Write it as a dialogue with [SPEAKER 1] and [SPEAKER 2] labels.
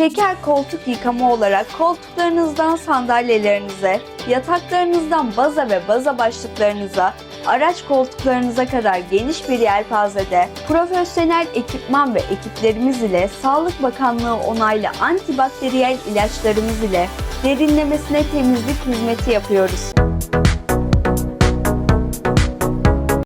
[SPEAKER 1] Şeker koltuk yıkama olarak koltuklarınızdan sandalyelerinize, yataklarınızdan baza ve baza başlıklarınıza, araç koltuklarınıza kadar geniş bir yelpazede profesyonel ekipman ve ekiplerimiz ile Sağlık Bakanlığı onaylı antibakteriyel ilaçlarımız ile derinlemesine temizlik hizmeti yapıyoruz.